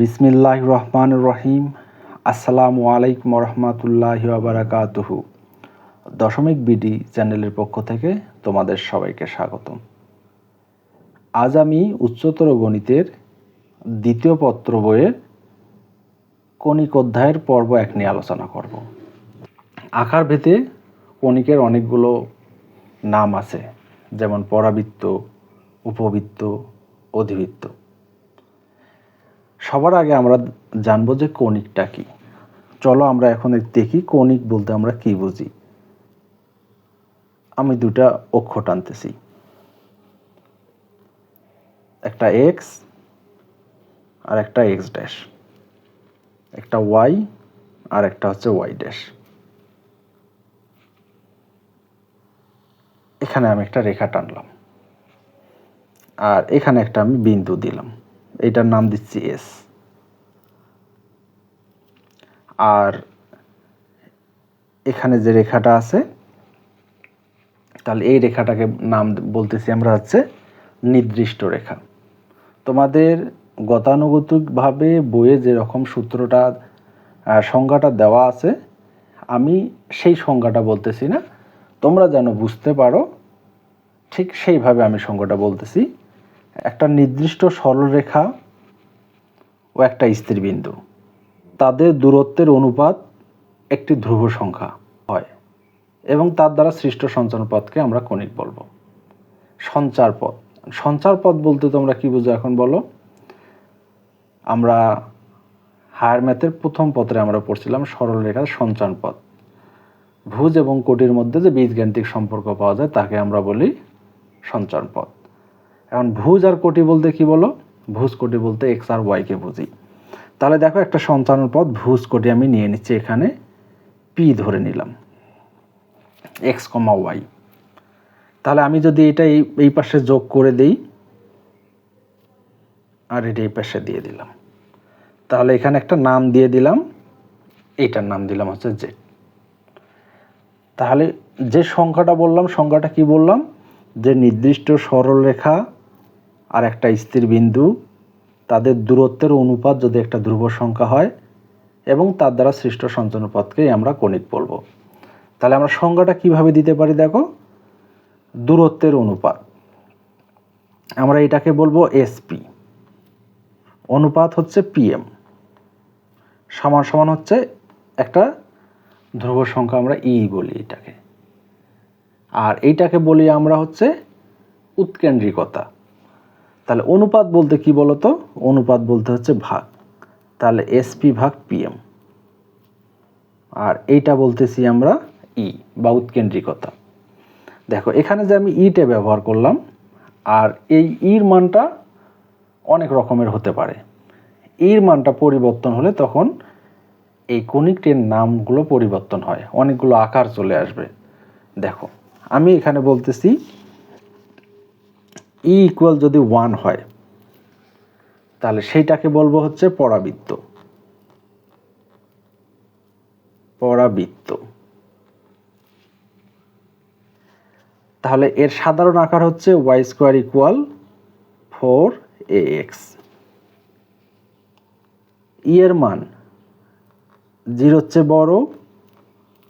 বিসমিল্লাহ রহমান রহিম আসসালামু আলাইকুম রহমতুল্লাহ বারাকাতুহু দশমিক বিডি চ্যানেলের পক্ষ থেকে তোমাদের সবাইকে স্বাগতম। আজ আমি উচ্চতর গণিতের দ্বিতীয় পত্র বইয়ের কণিক অধ্যায়ের পর্ব এক নিয়ে আলোচনা করব। আকার ভেদে কণিকের অনেকগুলো নাম আছে, যেমন পরাবৃত্ত, উপবৃত্ত, অধিবৃত্ত। সবার আগে আমরা জানব যে কণিকটা কি। চলো আমরা এখন দেখি কণিক বলতে আমরা কি বুঝি। আমি দুটা অক্ষর টানতেছি। একটা এক্স আর একটা এক্স ড্যাশ একটা ওয়াই আর একটা হচ্ছে ওয়াই ড্যাশ এখানে আমি একটা রেখা টানলাম। আর এখানে একটা আমি বিন্দু দিলাম। এটার নাম দিচ্ছি এস। আর এখানে যে রেখাটা আছে, তাহলে এই রেখাটাকে নাম বলতেছি আমরা হচ্ছে নির্দিষ্ট রেখা। তোমাদের গতানুগতিকভাবে বইয়ে যেরকম সূত্রটা সংজ্ঞাটা দেওয়া আছে, আমি সেই সংজ্ঞাটা বলতেছি না। তোমরা যেন বুঝতে পারো, ঠিক সেইভাবে আমি সংজ্ঞাটা বলতেছি। একটা নির্দিষ্ট সরলরেখা ও একটা স্থির বিন্দু তাদের দূরত্বের অনুপাত একটি ধ্রুব সংখ্যা হয় এবং তার দ্বারা সৃষ্ট সঞ্চার পথকে আমরা কণিক বলব। সঞ্চার পথ। সঞ্চার পথ বলতে তোমরা কি বুঝো এখন বলো? আমরা হায়ার ম্যাথের প্রথম পত্রে আমরা পড়ছিলাম সরলরেখার সঞ্চার পথ। ভুজ এবং কোটির মধ্যে যে বীজগান্তিক সম্পর্ক পাওয়া যায় তাকে আমরা বলি সঞ্চার পথ। এখন ভুজ আর কোটি বলতে কি বলো? ভুজ কোটি বলতে এক্স আর ওয়াইকে বুঝি। তাহলে দেখো একটা সঞ্চালন পথ ভুজ কোটি আমি নিয়ে নিচ্ছি এখানে পি ধরে নিলাম এক্স কমা ওয়াই তাহলে আমি যদি এটা এই এই পাশে যোগ করে দিই, আর এটা এই পাশে দিয়ে দিলাম। তাহলে এখানে একটা নাম দিয়ে দিলাম, এইটার নাম দিলাম হচ্ছে জেড তাহলে যে সংখ্যাটা বললাম, সংখ্যাটা কি বললাম? যে নির্দিষ্ট সরলরেখা আর একটা স্থির বিন্দু, তাদের দূরত্বের অনুপাত যদি একটা ধ্রুব সংখ্যা হয় এবং তার দ্বারা সৃষ্ট সঞ্চালনপথকেই আমরা কণিক বলব। তাহলে আমরা সংজ্ঞাটা কীভাবে দিতে পারি দেখো? দূরত্বের অনুপাত। আমরা এটাকে বলব এসপি অনুপাত হচ্ছে পিএম সমান সমান হচ্ছে একটা ধ্রুব সংখ্যা আমরা ই বলি এটাকে। আর এইটাকে বলি আমরা হচ্ছে উৎকেন্দ্রিকতা। তাহলে অনুপাত বলতে কি বলতো? অনুপাত বলতে হচ্ছে ভাগ। তাহলে এসপি ভাগ পিএম আর এইটা বলতেছি আমরা ই বা উৎকেন্দ্রিকতা দেখো, এখানে যে আমি ইটে ব্যবহার করলাম, আর এই ইর মানটা অনেক রকমের হতে পারে। ইর মানটা পরিবর্তন হলে তখন এই কণিকটির নামগুলো পরিবর্তন হয়। অনেকগুলো আকার চলে আসবে। দেখো, আমি এখানে বলতেছি ই ইকুয়াল যদি ওয়ান হয়, তাহলে সেইটাকে বলব হচ্ছে পরাবৃত্ত। পরাবৃত্ত। তাহলে এর সাধারণ আকার হচ্ছে Y square equal four A X e এর মান জিরোর চেয়ে বড়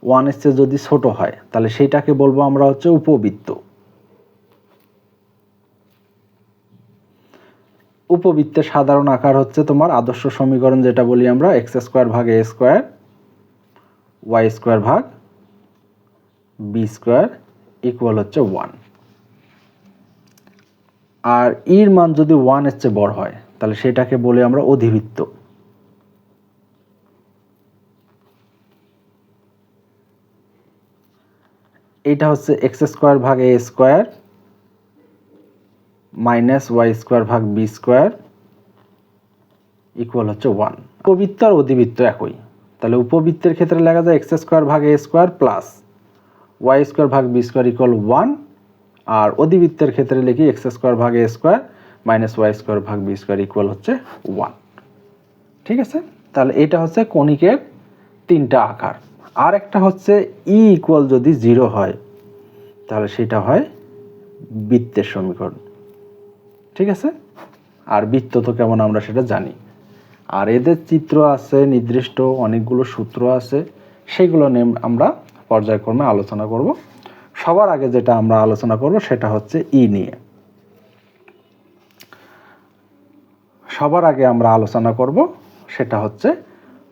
ওয়ানের চেয়ে যদি ছোট হয়, তাহলে সেইটাকে বলব আমরা হচ্ছে উপবৃত্ত। উপবৃত্তের সাধারণ আকার হচ্ছে তোমার আদর্শ সমীকরণ, যেটা বলি আমরা এক্স স্কোয়ার ভাগ এ স্কোয়ার ওয়াই স্কোয়ার ভাগ বি স্কোয়ার ইকুয়াল হচ্ছে ওয়ান আর ইর মান যদি ওয়ানের চেয়ে বড় হয়, তাহলে সেটাকে বলি আমরা অধিবৃত্ত। এটা হচ্ছে এক্স স্কোয়ার ভাগ A square minus Y square ভাগ বি স্কোয়ার ইকুয়াল হচ্ছে ওয়ান উপবৃত্ত আর অধিবৃত্ত একই। তাহলে উপবৃত্তের ক্ষেত্রে লেখা যায় এক্স স্কোয়ার ভাগ A square plus Y square ভাগ বি স্কোয়ার ইকুয়াল ওয়ান আর অধিবৃত্তের ক্ষেত্রে লিখি এক্স স্কোয়ার ভাগ A square minus Y square ভাগ বি স্কোয়ার ইকুয়াল হচ্ছে ওয়ান ঠিক আছে? তাহলে এটা হচ্ছে কণিকের তিনটা আকার। আর একটা হচ্ছে ই ইকুয়াল যদি জিরো হয়, তাহলে সেটা হয় বৃত্তের সমীকরণ। ঠিক আছে? আর বৃত্ত তো কেমন আমরা সেটা জানি। আর এদের চিত্র আছে, নির্দিষ্ট অনেকগুলো সূত্র আছে, সেগুলো নিয়ে আমরা পর্যায়ক্রমে আলোচনা করব। সবার আগে যেটা আমরা আলোচনা করব সেটা হচ্ছে ই নিয়ে। সবার আগে আমরা আলোচনা করব সেটা হচ্ছে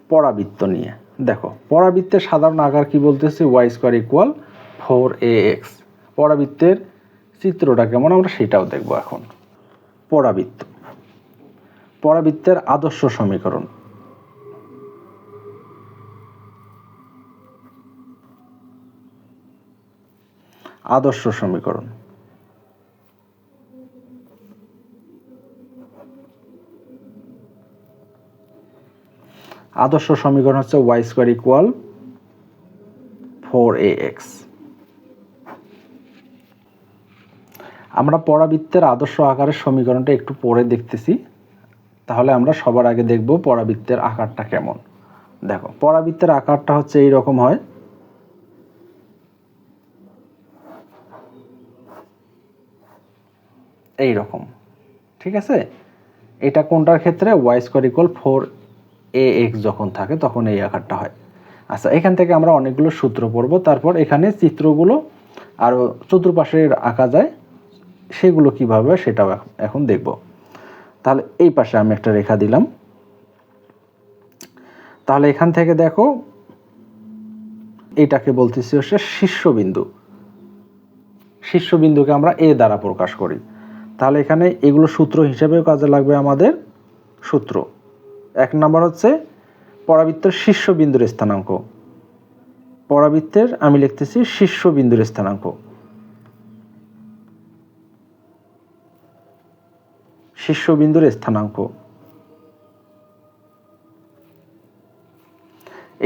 পরাবৃত্ত নিয়ে। দেখো, পরাবৃত্তের সাধারণ আকার কি বলতেছি? Y square equal four A X. পরাবৃত্তের চিত্রটা কেমন? আমরা সেটাও দেখব এখন। পরাবৃত্ত। পরাবৃত্তের আদর্শ সমীকরণ। আদর্শ সমীকরণ। আদর্শ সমীকরণ হচ্ছে Y square equal four A X আমরা পরাবৃত্তের আদর্শ আকারের সমীকরণটা একটু পরে দেখতেছি। তাহলে আমরা সবার আগে দেখব পরাবৃত্তের আকারটা কেমন। দেখো, পরাবৃত্তের আকারটা হচ্ছে এই রকম হয়। এই রকম ঠিক আছে? এটা কোনটার ক্ষেত্রে? Y square equal four A X যখন থাকে, তখন এই আকারটা হয়। আচ্ছা এখান থেকে আমরা অনেকগুলো সূত্র পড়ব। তারপর এখানে চিত্রগুলো আরও চতুর্পাশে আঁকা যায়। সেগুলো কীভাবে সেটাও এখন দেখব। তাহলে এই পাশে আমি একটা রেখা দিলাম। তাহলে এখান থেকে দেখো, এটাকে বলতেছি হচ্ছে শীর্ষবিন্দু। শীর্ষবিন্দুকে আমরা এ দ্বারা প্রকাশ করি। তাহলে এখানে এগুলো সূত্র হিসেবেও কাজে লাগবে আমাদের সূত্র। এক নম্বর হচ্ছে পরাবৃত্তের শীর্ষবিন্দুর স্থানাঙ্ক। পরাবৃত্তের আমি লিখতেছি শীর্ষবিন্দুর স্থানাঙ্ক। শীর্ষবিন্দুর স্থানাঙ্ক।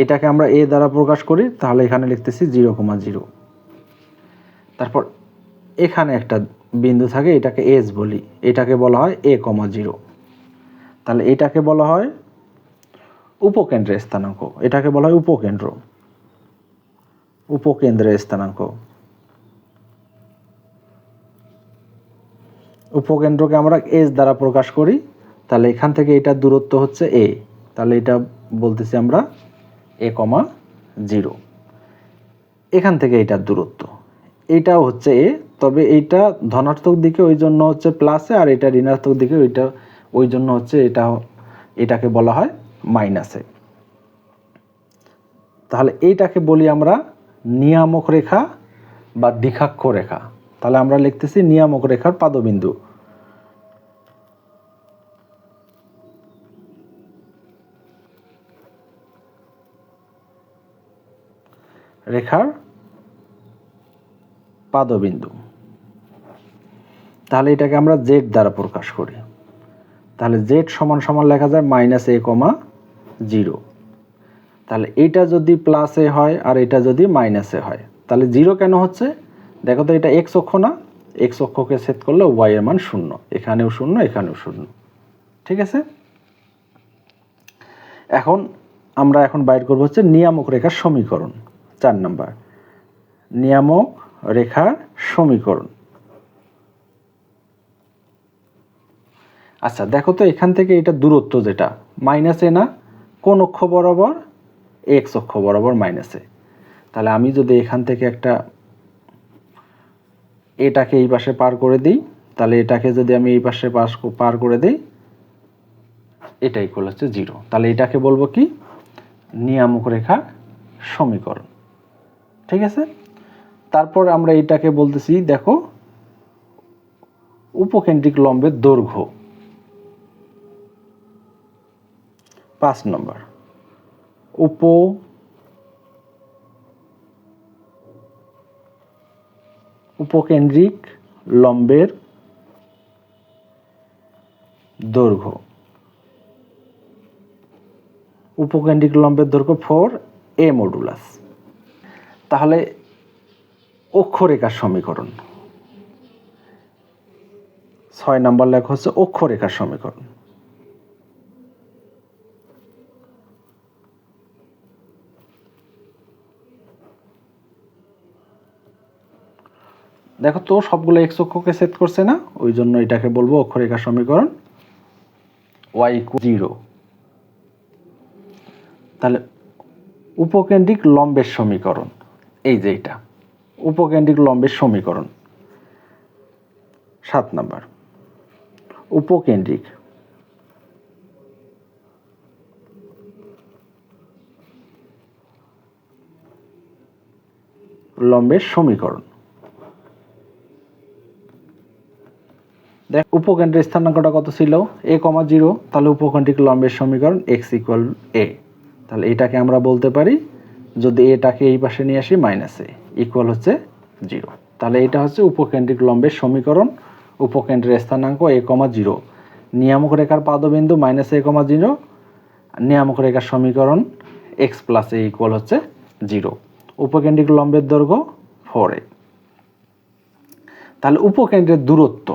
এটাকে আমরা এ দ্বারা প্রকাশ করি, তাহলে এখানে লিখতেছি জিরো কমা জিরো। তারপর এখানে একটা বিন্দু থাকে, এটাকে এস বলি। এটাকে বলা হয় এ কমা জিরো। তাহলে এটাকে বলা হয় উপকেন্দ্রের স্থানাঙ্ক। এটাকে বলা হয় উপকেন্দ্র। উপকেন্দ্রের স্থানাঙ্ক। উপকেন্দ্রকে আমরা এস দ্বারা প্রকাশ করি, তাহলে এখান থেকে এটার দূরত্ব হচ্ছে এ তাহলে এটা বলতেছি আমরা এ কমা জিরো। এখান থেকে এটার দূরত্ব। এইটাও হচ্ছে এ তবে এইটা ধনাত্মক দিকে ওই জন্য হচ্ছে প্লাসে আর এটা ঋণাত্মক দিকে ওইটা, ওই জন্য হচ্ছে এটা, এটাকে বলা হয় মাইনাসে তাহলে এইটাকে বলি আমরা নিয়ামক রেখা বা দ্বিখাক্ষ রেখা। তাহলে আমরা লিখতেছি নিয়ামক রেখার পাদবিন্দু। রেখার পাদবিন্দু। তাহলে এটাকে আমরা জেড দ্বারা প্রকাশ করি। তাহলে জেড সমান সমান লেখা যায় মাইনাস এ কমা জিরো তাহলে এটা যদি প্লাসে হয় আর এটা যদি মাইনাসে হয়, তাহলে জিরো কেন হচ্ছে? দেখো তো এটা এক্স অক্ষ না এক্স অক্ষকে সেট করলে ওয়াই এর মান শূন্য, এখানেও শূন্য এখানেও শূন্য, ঠিক আছে? এখন আমরা এখন বাইর করব হচ্ছে নিয়ামক রেখার সমীকরণ, চার নাম্বার। নিয়ামক রেখার সমীকরণ। আচ্ছা দেখো তো এখান থেকে এটা দূরত্ব যেটা মাইনাসে না, কোন অক্ষ বরাবর? এক্স অক্ষ বরাবর মাইনাসে তাহলে আমি যদি এখান থেকে একটা এটাকে এই পাশে পার করে দিই। তাহলে এটাকে যদি আমি এই পাশে পাস পার করে দিই, এটা ইকুয়াল হচ্ছে জিরো তাহলে এটাকে বলব কি? নিয়ামক রেখার সমীকরণ। ঠিক আছে? তারপর আমরা এটাকে বলতেছি, দেখো, উপকেন্দ্রিক লম্বের দৈর্ঘ্য পাঁচ নম্বর। উপ উপকেন্দ্রিক লম্বের দৈর্ঘ্য। উপকেন্দ্রিক লম্বের দৈর্ঘ্য ফোর এ মডুলাস তাহলে অক্ষরেখার সমীকরণ। ছয় নম্বর লেখা হচ্ছে অক্ষরেখার সমীকরণ। দেখো তো, সবগুলো এক্স অক্ষকে সেট করছে না, ওই জন্য এটাকে বলব অক্ষরেখা সমীকরণ ওয়াই জিরো তাহলে উপকেন্দ্রিক লম্বের সমীকরণ, এই যে এটা, উপকেন্দ্রিক লম্বের সমীকরণ। সাত নাম্বার, উপকেন্দ্রিক। লম্বের সমীকরণ। দেখ, উপকেন্দ্রের স্থানাঙ্কটা কত ছিল? এ কমা জিরো তাহলে উপকেন্দ্রিক লম্বের সমীকরণ এক্স ইকুয়াল এ তাহলে এটাকে আমরা বলতে পারি, যদি এটাকে এই পাশে নিয়ে আসি মাইনাস এ ইকুয়াল হচ্ছে জিরো তাহলে এটা হচ্ছে উপকেন্দ্রিক লম্বের সমীকরণ, উপকেন্দ্রের স্থানাঙ্ক এ কমা জিরো নিয়ামক রেখার পাদবিন্দু মাইনাস এ কমা জিরো নিয়ামক রেখার সমীকরণ এক্স প্লাস এ ইকুয়াল হচ্ছে জিরো উপকেন্দ্রিক লম্বের দৈর্ঘ্য ফোর এ তাহলে উপকেন্দ্রের দূরত্ব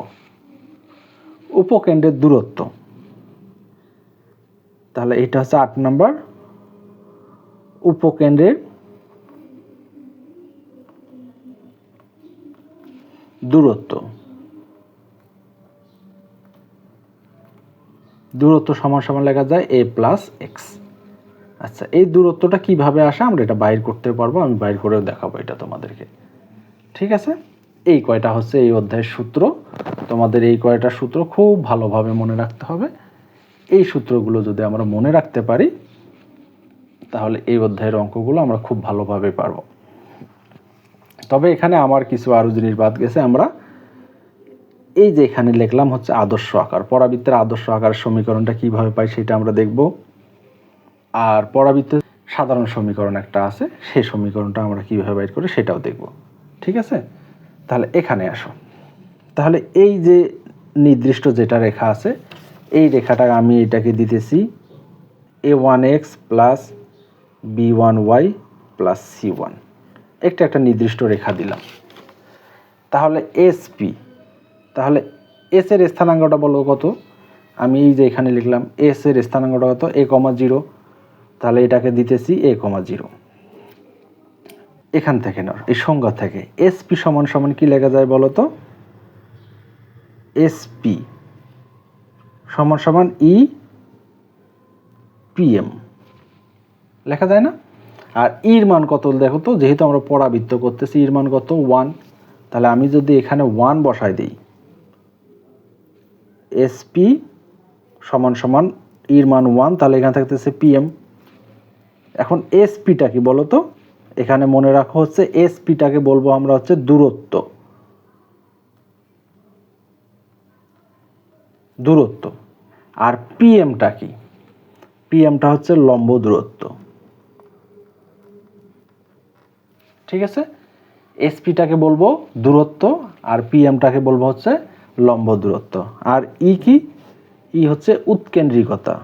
উপকেন্দ্রের দূরত্ব। তাহলে এটা হচ্ছে আট নম্বর উপকেন্দ্রের দূরত্ব। দূরত্ব সমান সমান লেখা যায় এ প্লাস এক্স আচ্ছা এই দূরত্বটা কীভাবে আসে আমরা এটা বাইর করতে পারব, আমি বাইর করেও দেখাবো এটা তোমাদেরকে। ঠিক আছে? এই কয়টা হচ্ছে এই অধ্যায়ের সূত্র। তোমাদের এই কয়টা সূত্র খুব ভালোভাবে মনে রাখতে হবে। এই সূত্রগুলো যদি আমরা মনে রাখতে পারি, তাহলে এই অধ্যায়ের অঙ্কগুলো আমরা খুব ভালোভাবে পারব। তবে এখানে আমার কিছু আরও জিনিস বাদ গেছে। আমরা এই যে এখানে লিখলাম হচ্ছে আদর্শ আকার। পরাবৃত্তের আদর্শ আকারের সমীকরণটা কীভাবে পাই সেটা আমরা দেখব। আর পরাবৃত্তের সাধারণ সমীকরণ একটা আছে। সেই সমীকরণটা আমরা কীভাবে বাইর করি সেটাও দেখব। ঠিক আছে? তাহলে এখানে আসো। তাহলে এই যে নির্দিষ্ট যেটা রেখা আছে, এই রেখাটা আমি এটাকে দিতেছি A one X plus B one Y plus C one একটা একটা নির্দিষ্ট রেখা দিলাম। তাহলে এসপি তাহলে এস এর স্থানাঙ্কটা বলো কত? আমি এই যে এখানে লিখলাম এস এর স্থানাঙ্কটা কত? এ কমা জিরো তাহলে এটাকে দিতেছি এ কমা জিরো এখান থেকে নর, এই সংজ্ঞা থেকে। এসপি সমান সমান কি লেখা যায় বলো তো? এসপি সমান সমান ই পিএম লেখা যায় না? আর ইর মান কত দেখো তো? যেহেতু আমরা পরাবৃত্ত করতেছি ইর মান কত? ওয়ান তাহলে আমি যদি এখানে ওয়ান বসাই দিই এসপি সমান সমান ইর মান ওয়ান তাহলে এখানে থাকতেছে পিএম এখন এসপিটা কি বলো তো? এখানে মনে রাখো হচ্ছে এসপিটাকে বলব আমরা হচ্ছে দূরত্ব। দূরত্ব। আর পিএমটা কি? পিএমটা হচ্ছে লম্ব দূরত্ব। ঠিক আছে? এসপিটাকে বলব দূরত্ব আর পিএমটাকে বলব হচ্ছে লম্ব দূরত্ব। আর ই কি? ই হচ্ছে উৎকেন্দ্রিকতা।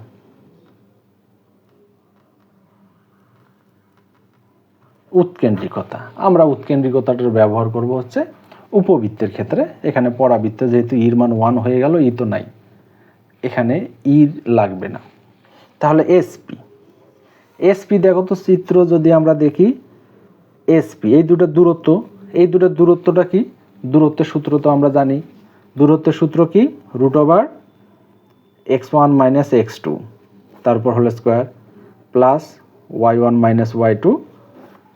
উৎকেন্দ্রিকতা। আমরা উৎকেন্দ্রিকতাটার ব্যবহার করব হচ্ছে উপবৃত্তের ক্ষেত্রে। এখানে পরাবৃত্তে যেহেতু ইর মান ওয়ান হয়ে গেল, ই তো নাই। এখানে ইর লাগবে না। তাহলে এসপি এসপি দেখো তো চিত্র যদি আমরা দেখি এসপি এই দুটো দূরত্ব, এই দুটো দূরত্বটা কি? দূরত্বের সূত্র তো আমরা জানি। দূরত্বের সূত্র কি? Root over X one minus X two তারপর হলো square plus Y one minus Y two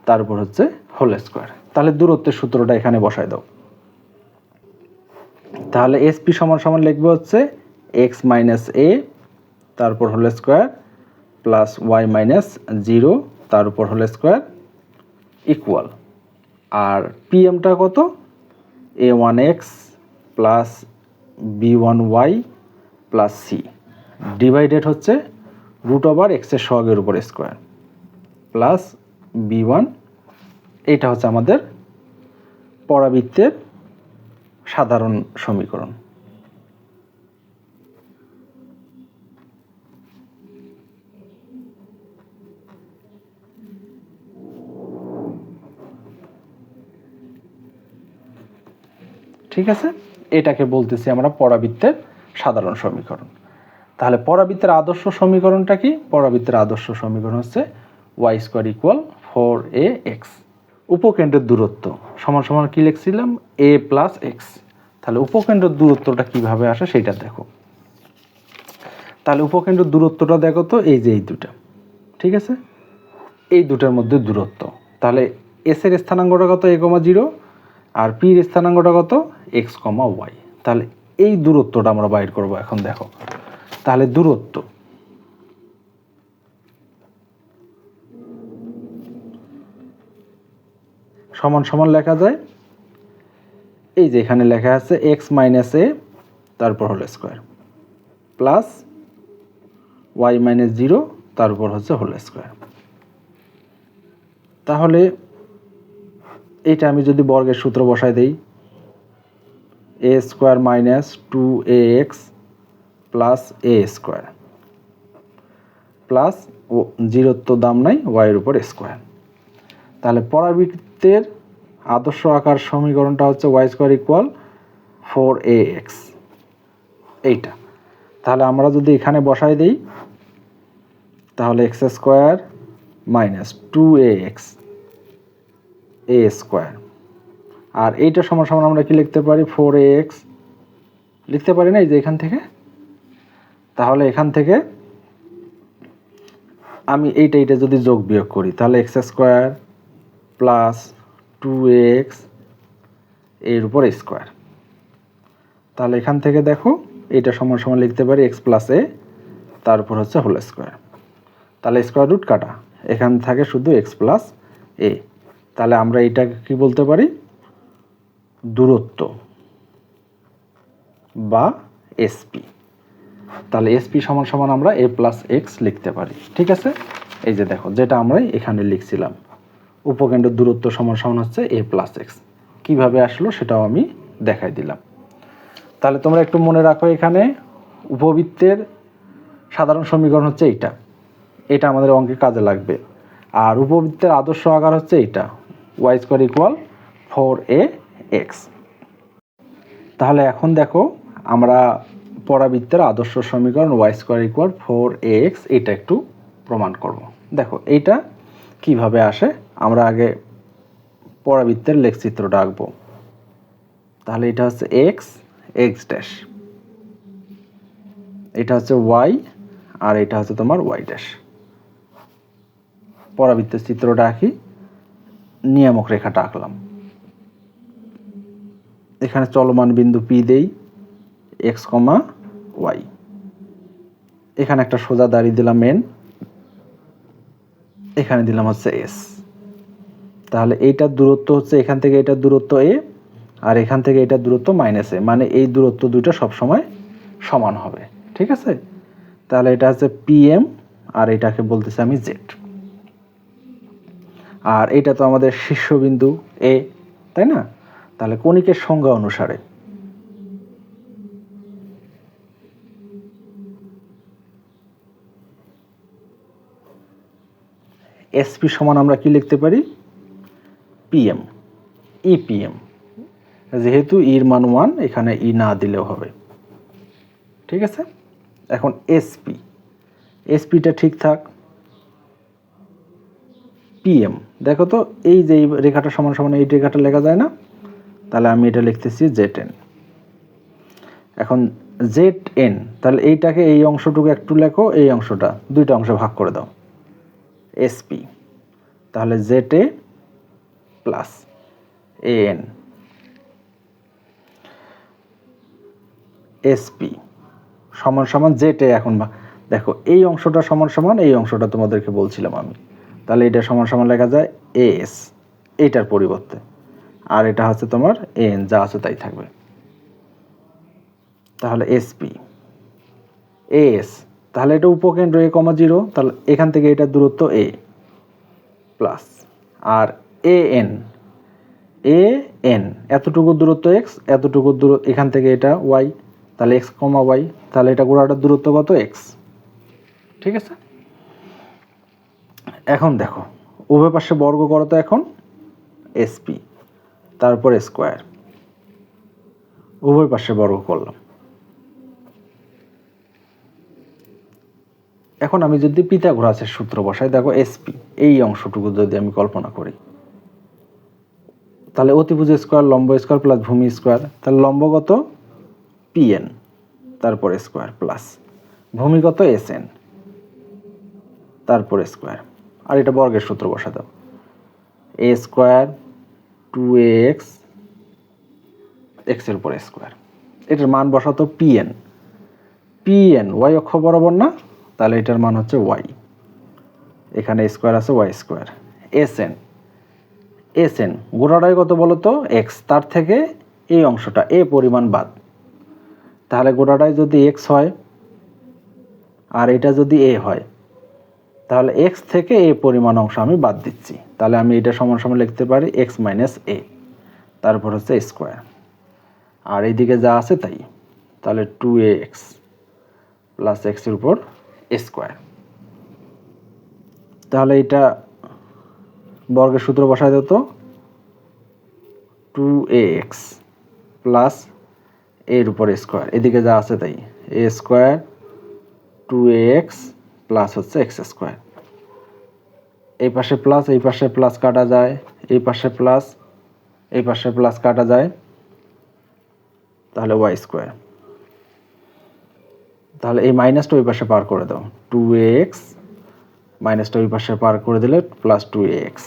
তারপর হচ্ছে হোল স্কোয়ার তাহলে দূরত্বের সূত্রটা এখানে বসায় দাও। তাহলে এসপি সমান সমান লিখবে হচ্ছে এক্স মাইনাস এ তারপর হলো square plus Y minus zero তার উপর হলো স্কোয়ার ইকুয়াল আর পিএমটা কত? A one X plus B one Y plus C divided হচ্ছে রুট ওভার এক্সের সহগের উপর স্কোয়ার প্লাস বি ওয়ান এইটা হচ্ছে আমাদের পরাবৃত্তের সাধারণ সমীকরণ। ঠিক আছে? এটাকে বলতেছি আমরা পরাবৃত্তের সাধারণ সমীকরণ। তাহলে পরাবৃত্তের আদর্শ সমীকরণটা কি? পরাবৃত্তের আদর্শ সমীকরণ হচ্ছে Y square equal four A X উপকেন্দ্রের দূরত্ব। সমান সমান কী লিখছিলাম? এ প্লাস এক্স তাহলে উপকেন্দ্রের দূরত্বটা কীভাবে আসে সেটা দেখো। তাহলে উপকেন্দ্রের দূরত্বটা দেখো তো, এই যে এই দুটা। ঠিক আছে? এই দুটার মধ্যে দূরত্ব। তাহলে এস এর স্থানাঙ্কটা কত? এ কমা জিরো। আর পির স্থানাঙ্কটা কত? এক্স কমা ওয়াই তাহলে এই দূরত্বটা আমরা বাইর করব এখন, দেখো। তাহলে দূরত্ব। সমান সমান লেখা যায়। এই যে এখানে লেখা আছে এক্স মাইনাস এ তারপর whole square plus Y minus zero তারপর হচ্ছে হোল স্কোয়ার তাহলে এইটা আমি যদি বর্গের সূত্র বসাই দেই A square minus two A X plus A square plus ও জিরোর তো দাম নাই ওয়াইয়ের উপর স্কোয়ার তাহলে পরাবৃত্তের আদর্শ আকার সমীকরণটা হচ্ছে Y square equal four A X এইটা। তাহলে আমরা যদি এখানে বসাই দিই, তাহলে X square minus two A X A square আর এইটা সমান সমান আমরা কি লিখতে পারি? ফোর এ এক্স লিখতে পারি না এই যে এখান থেকে? তাহলে এখান থেকে আমি এইটা এইটা যদি যোগ বিয়োগ করি, তাহলে এক্স স্কোয়ার প্লাস টু এক্সের উপর স্কোয়ার তাহলে এখান থেকে দেখো, এটা সমান সমান লিখতে পারি এক্স প্লাস এ তারপর হচ্ছে হোল স্কোয়ার তাহলে স্কোয়ার রুট কাটা। এখান থাকে শুধু এক্স প্লাস এ তাহলে আমরা এইটাকে কি বলতে পারি? দূরত্ব বা এসপি তাহলে এসপি সমান সমান আমরা এ প্লাস এক্স লিখতে পারি। ঠিক আছে? এই যে দেখো, যেটা আমরা এখানে লিখছিলাম। উপকেন্দ্রের দূরত্ব সমান সমান হচ্ছে এ প্লাস এক্স কীভাবে আসলো সেটাও আমি দেখাই দিলাম। তাহলে তোমরা একটু মনে রাখো এখানে উপবৃত্তের সাধারণ সমীকরণ হচ্ছে এইটা। এটা আমাদের অঙ্কে কাজে লাগবে। আর উপবৃত্তের আদর্শ আকার হচ্ছে এইটা। Y square equal four A X তাহলে এখন দেখো আমরা পরাবৃত্তের আদর্শ সমীকরণ Y square equal four A X এটা একটু প্রমাণ করব। দেখো এইটা কীভাবে আসে? আমরা আগে পরাবৃত্তের লেখচিত্রটা আঁকবো। তাহলে এটা হচ্ছে এক্স এক্স ড্যাশ এটা হচ্ছে ওয়াই আর এটা হচ্ছে তোমার ওয়াই ড্যাশ পরাবৃত্তের চিত্রটা আঁকি, নিয়ামক রেখাটা আঁকলাম। এখানে চলমান বিন্দু পি দেই এক্স কমা ওয়াই এখানে একটা সোজা দাঁড়িয়ে দিলাম এন এখানে দিলাম হচ্ছে এস তাহলে এইটার দূরত্ব হচ্ছে এখান থেকে এটার দূরত্ব এ আর এখান থেকে এটার দূরত্ব মাইনাস এ। মানে এই দূরত্ব দুটো সবসময় সমান হবে। ঠিক আছে? তাহলে এটা হচ্ছে পিএম আর এটাকে বলতেছি আমি জেড আর এটা তো আমাদের শীর্ষবিন্দু এ তাই না? তাহলে কণিকের সংজ্ঞা অনুসারে এসপি সমান আমরা কি লিখতে পারি? পিএম ইপিএম যেহেতু ইর মান ওয়ান এখানে ই না দিলেও হবে। ঠিক আছে? এখন এসপি এসপিটা ঠিক থাক। পিএম দেখো তো, এই যে রেখাটা সমান সমান, এই রেখাটা লেখা যায় না? তাহলে আমি এটা লিখতেছি জেড এন এখন জেড এন তাহলে এইটাকে এই অংশটুকু একটু লেখো, এই অংশটা, দুইটা অংশে ভাগ করে দাও। এসপি তাহলে Z A plus A N SP সমান সমান এ এখন দেখো, এই অংশটা সমান সমান, এই অংশটা তোমাদেরকে বলছিলাম আমি। তাহলে এটা সমান সমান লেখা যায় এস এইটার পরিবর্তে। আর এটা হচ্ছে তোমার এন যা আছে তাই থাকবে। তাহলে এসপি এস তাহলে এটা উপকেন্দ্র এ কমা জিরো, তাহলে এখান থেকে এটার দূরত্ব এ প্লাস আর এ এন এ এন এতটুকু দূরত্ব এক্স এতটুকু দূর এখান থেকে এটা ওয়াই তাহলে এক্স কমা ওয়াই তাহলে এটা গোড়াটার দূরত্ব কত এক্স ঠিক আছে? এখন দেখো, উভয় পাশে বর্গ করো তো এখন এসপি তারপর স্কোয়ার। উভয় পাশে বর্গ করলাম। এখন আমি যদি পিথাগোরাসের সূত্র বসাই, দেখো এসপি এই অংশটুকু যদি আমি কল্পনা করি। তাহলে অতিভুজ স্কোয়ার, লম্ব স্কোয়ার প্লাস ভূমি স্কোয়ার, তাহলে লম্বগত পিএন তারপর স্কোয়ার প্লাস ভূমিগত এস এন তারপর স্কোয়ার। আর এটা বর্গের সূত্র বসা দাও এ স্কোয়ার টু এক্স এক্সের উপর স্কোয়ার। এটার মান বসাতো P N P N Y অক্ষ বরাবর না? তাহলে এটার মান হচ্ছে ওয়াই এখানে স্কোয়ার আছে Y square S N S N গোড়াটাই কত বলো তো এক্স তার থেকে এই অংশটা, এ পরিমাণ বাদ। তাহলে গোটাটায় যদি এক্স হয়, আর এটা যদি এ হয়, তাহলে এক্স থেকে এ পরিমাণ অংশ আমি বাদ দিচ্ছি। তাহলে আমি এটা সমান সমান লিখতে পারি এক্স মাইনাস এ তারপর হচ্ছে স্কোয়ার আর এইদিকে যা আছে তাই। তাহলে টু এ এক্স প্লাস এক্সের উপর স্কোয়ার তাহলে এটা বর্গের সূত্র বসায় দিত টু এ এক্স প্লাস এর উপর স্কোয়ার এদিকে যা আছে তাই। A square two A X plus হচ্ছে এক্স স্কোয়ার এই পাশে প্লাস এই পাশে প্লাস কাটা যায়। এই পাশে প্লাস এই পাশে প্লাস কাটা যায়। তাহলে ওয়াই স্কোয়ার তাহলে এই মাইনাসটা ওই পাশে পার করে দাও। টু এক্স মাইনাসটা ওই পাশে পার করে দিলে প্লাস টু এ এক্স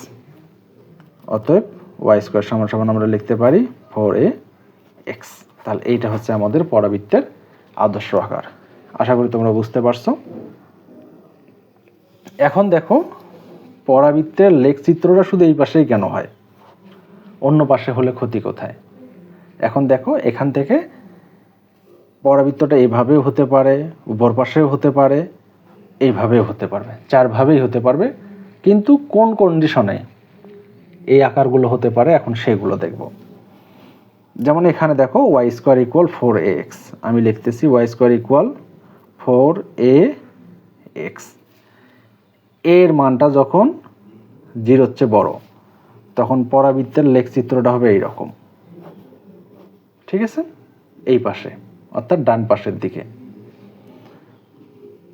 অতএব ওয়াই স্কোয়ার সমান সমান আমরা লিখতে পারি ফোর এ এক্স তাহলে এইটা হচ্ছে আমাদের পরাবৃত্তের আদর্শ আকার। আশা করি তোমরা বুঝতে পারছ। এখন দেখো, পরাবৃত্তের লেখচিত্রটা শুধু এই পাশেই কেন হয়? অন্য পাশে হলে ক্ষতি কোথায়? এখন দেখো, এখান থেকে পরাবৃত্তটা এভাবেও হতে পারে, উপর পাশেও হতে পারে এইভাবেও হতে পারবে, চারভাবেই হতে পারবে। কিন্তু কোন কন্ডিশনে এই আকারগুলো হতে পারে, এখন সেগুলো দেখব। যেমন এখানে দেখো Y square equal four X আমি লিখতেছি Y square equal four A এক্সের মানটা যখন জিরোর চেয়ে বড়, তখন পরাবৃত্তের লেখচিত্রটা হবে এইরকম। ঠিক আছে? এই পাশে, অর্থাৎ ডান পাশের দিকে।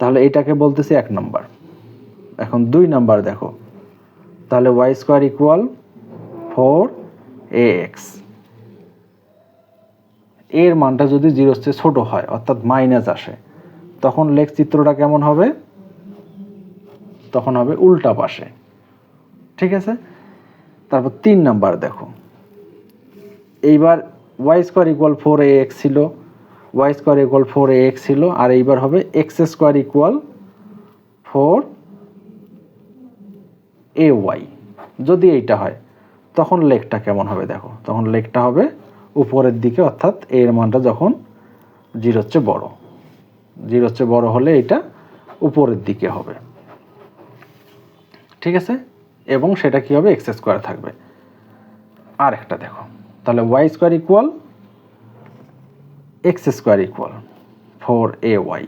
তাহলে এটাকে বলতেছি এক নাম্বার। এখন দুই নাম্বার দেখো। তাহলে Y square equal four A এক্সের মানটা যদি জিরোর চেয়ে ছোট হয়, অর্থাৎ মাইনাস আসে, তখন লেখ চিত্রটা কেমন হবে? তখন হবে উল্টা পাশে। ঠিক আছে? তারপর তিন নাম্বার দেখো। এইবার Y square equal four A X ছিল। Y square equal four A X ছিল, আর এইবার হবে X square equal four A Y. যদি এইটা হয়, তখন লেগটা কেমন হবে দেখো? তখন লেগটা হবে উপরের দিকে, অর্থাৎ এর মানটা যখন জিরোর চেয়ে বড়। জিরোর চেয়ে বড় হলে এটা উপরের দিকে হবে। ঠিক আছে? এবং সেটা কি হবে? এক্স স্কোয়ার থাকবে। আর একটা দেখো। তাহলে Y square equal X square equal four A Y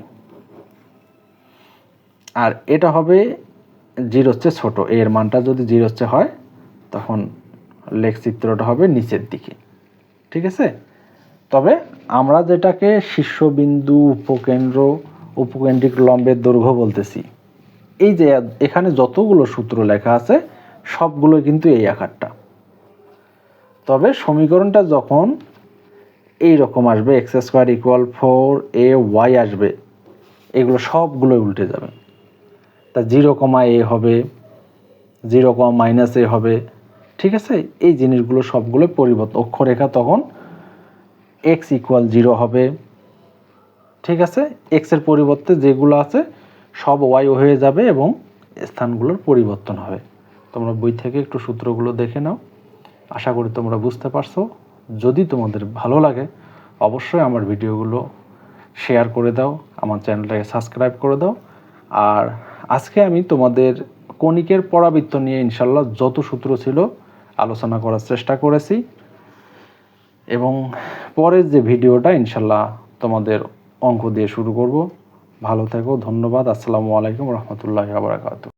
আর এটা হবে জিরোর চেয়ে ছোটো। এর মানটা যদি জিরোর চেয়ে হয়, তখন লেখ চিত্রটা হবে নিচের দিকে। ঠিক আছে? তবে আমরা যেটাকে শীর্ষবিন্দু, উপকেন্দ্র, উপকেন্দ্রিক লম্বের দৈর্ঘ্য বলতেছি, এই যে এখানে যতগুলো সূত্র লেখা আছে সবগুলো কিন্তু এই আকারটা। তবে সমীকরণটা যখন এই রকম আসবে X square equal four A Y আসবে। এগুলো সবগুলোই উল্টে যাবে। তা জিরো কমা এ হবে জিরো কমা মাইনাস এ হবে। ঠিক আছে? এই জিনিসগুলো সবগুলো পরিবর্তন অক্ষরেখা তখন এক্স ইকুয়াল জিরো হবে। ঠিক আছে? এক্সের পরিবর্তে যেগুলো আছে, সব ওয়াই হয়ে যাবে এবং স্থানগুলোর পরিবর্তন হবে। তোমরা বই থেকে একটু সূত্রগুলো দেখে নাও। আশা করি তোমরা বুঝতে পারছ। যদি তোমাদের ভালো লাগে, অবশ্যই আমার ভিডিওগুলো শেয়ার করে দাও, আমার চ্যানেলটাকে সাবস্ক্রাইব করে দাও। আর আজকে আমি তোমাদের কণিকের পরাবৃত্ত নিয়ে ইনশাল্লাহ যত সূত্র ছিল আলোচনা করার চেষ্টা করেছি। এবং পরের যে ভিডিওটা ইনশাল্লাহ তোমাদের অঙ্ক দিয়ে শুরু করব। ভালো থেকো, ধন্যবাদ, আসসালামু আলাইকুম রহমতুল্লাহ আবরাকাতু